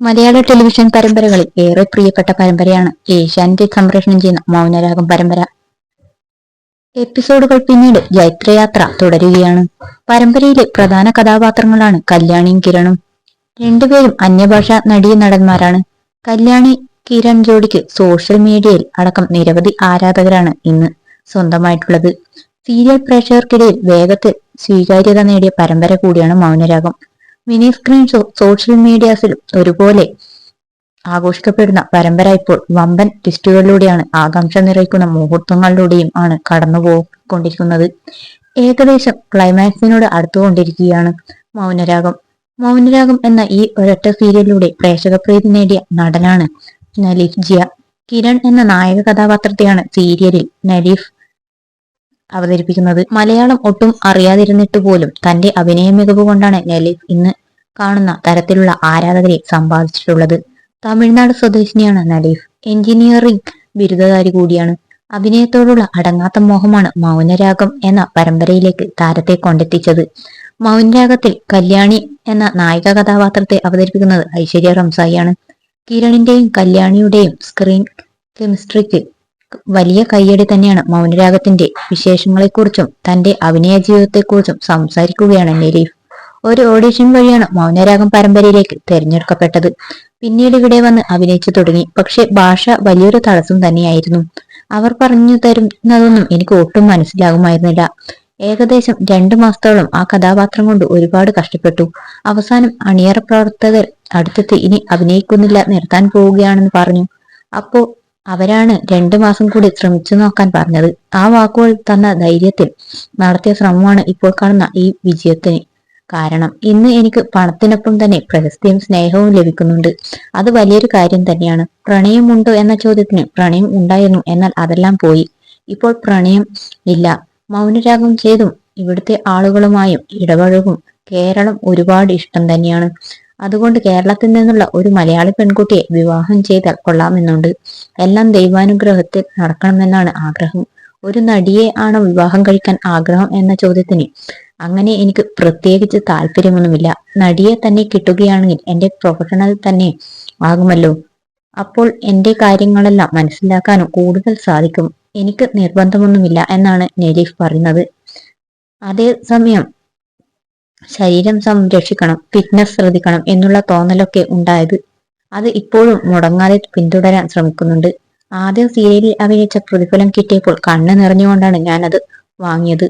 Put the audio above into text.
മലയാള television പരമ്പരകളിൽ ഏറെ പ്രിയപ്പെട്ട പരമ്പരയാണ് ഏഷ്യാനെറ്റ് സംപ്രേഷണം ചെയ്യുന്ന മൗനരാഗം പരമ്പര. എപ്പിസോഡുകൾ പിന്നീട് ജൈത്രയാത്ര തുടരുകയാണ്. പരമ്പരയിലെ പ്രധാന കഥാപാത്രങ്ങളാണ് കല്യാണിയും കിരണും. രണ്ടുപേരും അന്യഭാഷ നടിയ നടന്മാരാണ്. കല്യാണി കിരൺ ജോഡിക്ക് സോഷ്യൽ മീഡിയയിൽ അടക്കം നിരവധി ആരാധകരാണ് ഇന്ന് സ്വന്തമായിട്ടുള്ളത്. സീരിയൽ പ്രേക്ഷകർക്കിടയിൽ വേഗത്തിൽ സ്വീകാര്യത നേടിയ പരമ്പര കൂടിയാണ് മൗനരാഗം. മിനി സ്ക്രീൻ സോഷ്യൽ മീഡിയാസിലും ഒരുപോലെ ആഘോഷിക്കപ്പെടുന്ന പരമ്പര ഇപ്പോൾ വമ്പൻ ട്വിസ്റ്റുകളിലൂടെയാണ് ആകാംക്ഷ നിറയ്ക്കുന്ന മുഹൂർത്തങ്ങളിലൂടെയും ആണ് കടന്നുപോയിക്കൊണ്ടിരിക്കുന്നത്. ഏകദേശം ക്ലൈമാക്സിനോട് അടുത്തുകൊണ്ടിരിക്കുകയാണ് മൗനരാഗം. മൗനരാഗം എന്ന ഈ ഒരൊറ്റ സീരിയലിലൂടെ പ്രേക്ഷക പ്രീതി നേടിയ നടനാണ് നലീഫ് ജിയ. കിരൺ എന്ന നായക കഥാപാത്രത്തെയാണ് സീരിയലിൽ നലീഫ് അവതരിപ്പിക്കുന്നത്. മലയാളം ഒട്ടും അറിയാതിരുന്നിട്ട് പോലും തന്റെ അഭിനയ മികവ് കൊണ്ടാണ് നലീഫ് ഇന്ന് കാണുന്ന തരത്തിലുള്ള ആരാധകരെ സമ്പാദിച്ചിട്ടുള്ളത്. തമിഴ്നാട് സ്വദേശിനിയാണ് നലീഫ് എഞ്ചിനീയറിംഗ് ബിരുദധാരി കൂടിയാണ്. അഭിനയത്തോടുള്ള അടങ്ങാത്ത മോഹമാണ് മൗനരാഗം എന്ന പരമ്പരയിലേക്ക് താരത്തെ കൊണ്ടെത്തിച്ചത്. മൗനരാഗത്തിൽ കല്യാണി എന്ന നായിക കഥാപാത്രത്തെ അവതരിപ്പിക്കുന്നത് ഐശ്വര്യ റംസായിയാണ്. കിരണിന്റെയും കല്യാണിയുടെയും സ്ക്രീൻ കെമിസ്ട്രിക്ക് വലിയ കയ്യടി തന്നെയാണ് മൗനരാഗത്തിന്റെ വിശേഷങ്ങളെക്കുറിച്ചും തന്റെ അഭിനയ ജീവിതത്തെക്കുറിച്ചും സംസാരിക്കുകയാണ് നെരീഫ്. ഒരു ഓഡിഷൻ വഴിയാണ് മൗനരാഗം പരമ്പരയിലേക്ക് തിരഞ്ഞെടുക്കപ്പെട്ടത്. പിന്നീട് ഇവിടെ വന്ന് അഭിനയിച്ചു തുടങ്ങി. പക്ഷെ ഭാഷ വലിയൊരു തടസ്സം തന്നെയായിരുന്നു. അവർ പറഞ്ഞു തരുന്നതൊന്നും എനിക്ക് ഒട്ടും മനസ്സിലാകുമായിരുന്നില്ല. ഏകദേശം രണ്ടു മാസത്തോളം ആ കഥാപാത്രം കൊണ്ട് ഒരുപാട് കഷ്ടപ്പെട്ടു. അവസാനം അണിയറ പ്രവർത്തകർ അടുത്തെത്തി ഇനി അഭിനയിക്കുന്നില്ല നിർത്താൻ പോവുകയാണെന്ന് പറഞ്ഞു. അപ്പോ അവരാണ് രണ്ടു മാസം കൂടി ശ്രമിച്ചു നോക്കാൻ പറഞ്ഞത്. ആ വാക്കുകൾ തന്ന ധൈര്യത്തിൽ നടത്തിയ ശ്രമമാണ് ഇപ്പോൾ കാണുന്ന ഈ വിജയത്തിന് കാരണം. ഇന്ന് എനിക്ക് പണത്തിനൊപ്പം തന്നെ പ്രശസ്തിയും സ്നേഹവും ലഭിക്കുന്നുണ്ട്. അത് വലിയൊരു കാര്യം തന്നെയാണ്. പ്രണയമുണ്ടോ എന്ന ചോദ്യത്തിന് പ്രണയം ഉണ്ടായിരുന്നു എന്നാൽ അതെല്ലാം പോയി. ഇപ്പോൾ പ്രണയം ഇല്ല. മൗനരാഗം ചെയ്തും ഇവിടുത്തെ ആളുകളുമായും ഇടപഴകും. കേരളം ഒരുപാട് ഇഷ്ടം തന്നെയാണ്. അതുകൊണ്ട് കേരളത്തിൽ നിന്നുള്ള ഒരു മലയാളി പെൺകുട്ടിയെ വിവാഹം ചെയ്താൽ കൊള്ളാമെന്നുണ്ട്. എല്ലാം ദൈവാനുഗ്രഹത്തിൽ നടക്കണമെന്നാണ് ആഗ്രഹം. ഒരു നടിയെ ആണോ വിവാഹം കഴിക്കാൻ ആഗ്രഹം എന്ന ചോദ്യത്തിന് അങ്ങനെ എനിക്ക് പ്രത്യേകിച്ച് താല്പര്യമൊന്നുമില്ല. നടിയെ തന്നെ കിട്ടുകയാണെങ്കിൽ എന്റെ പ്രൊഫഷണൽ തന്നെ ആകുമല്ലോ. അപ്പോൾ എന്റെ കാര്യങ്ങളെല്ലാം മനസ്സിലാക്കാനും കൂടുതൽ സാധിക്കും. എനിക്ക് നിർബന്ധമൊന്നുമില്ല എന്നാണ് നെരീഫ് പറയുന്നത്. അതേസമയം ശരീരം സംരക്ഷിക്കണം ഫിറ്റ്നസ് ശ്രദ്ധിക്കണം എന്നുള്ള തോന്നലൊക്കെ ഉണ്ടായത്. അത് ഇപ്പോഴും മുടങ്ങാതെ പിന്തുടരാൻ ശ്രമിക്കുന്നുണ്ട്. ആദ്യം സീരിയലിൽ അഭിനയിച്ച പ്രതിഫലം കിട്ടിയപ്പോൾ കണ്ണ് നിറഞ്ഞുകൊണ്ടാണ് ഞാനത് വാങ്ങിയത്.